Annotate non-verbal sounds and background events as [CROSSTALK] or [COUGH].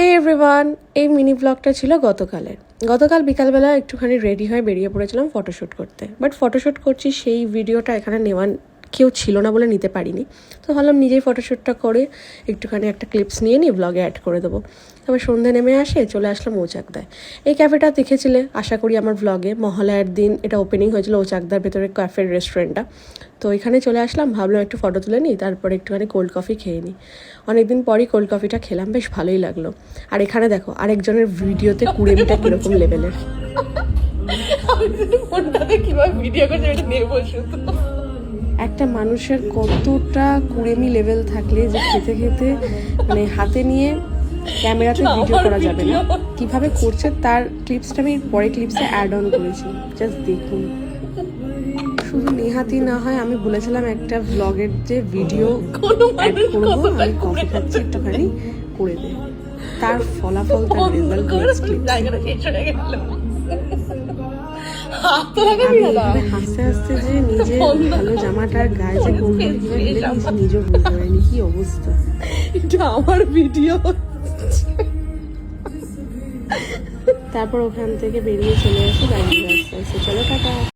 হে everyone এই mini ব্লগটা ছিল গতকালের। গতকাল বিকালবেলা একটুখানি রেডি হয়ে বেরিয়ে পড়েছিলাম ফটোশ্যুট করতে। বাট ফটোশ্যুট করছি সেই ভিডিওটা এখানে নেওয়া কেউ ছিল না বলে নিতে পারিনি। তো ভাবলাম নিজেই ফটোশ্যুটটা করে একটুখানি একটা ক্লিপস নিয়ে নিই ব্লগে অ্যাড করে দেবো। তারপর সন্ধে নেমে আসে, চলে আসলাম ওচাকদায়। এই ক্যাফেটা দেখেছিলে? আশা করি আমার ব্লগে মহালয়ার দিন, এটা ওপেনিং হয়েছিল ওচাকদার ভেতরে ক্যাফের রেস্টুরেন্টটা তো এখানে চলে আসলাম, ভাবলাম একটু ফটো তুলে নিই, তারপরে একটুখানি কোল্ড কফি খেয়ে নিই। অনেকদিন পরই কোল্ড কফিটা খেলাম, বেশ ভালোই লাগল। আর এখানে দেখো, আরেকজনের ভিডিওতে কুড়েমিটা কীরকম লেভেলের ফোনটাতে [LAUGHS] কীভাবে ভিডিও করছে এটা নেব শুধু একটা মানুষের কতটা কুড়েমি লেভেল থাকলে যে খেতে খেতে মানে হাতে নিয়ে ক্যামেরাতে ভিডিও করা যাবে না। কীভাবে করছে তার ক্লিপসটা আমি পরে ক্লিপসে অ্যাড অন করেছি। জাস্ট দেখুন। শুধু নেহাতি না হয় আমি বলেছিলাম একটা ভ্লগের যে ভিডিও অ্যাড করব আমি কফি খাচ্ছি একটুখানি করে দে। তার ফলাফল তার রেজাল্ট হাসতে হাসতে যে নিজের ভালো জামাটার গায়ে যে কোনটা বুঝতে পারিনি কি অবস্থা? এটা আমার ভিডিও। তারপর ওখান থেকে বেরিয়ে চলে আসি চলো টাটা।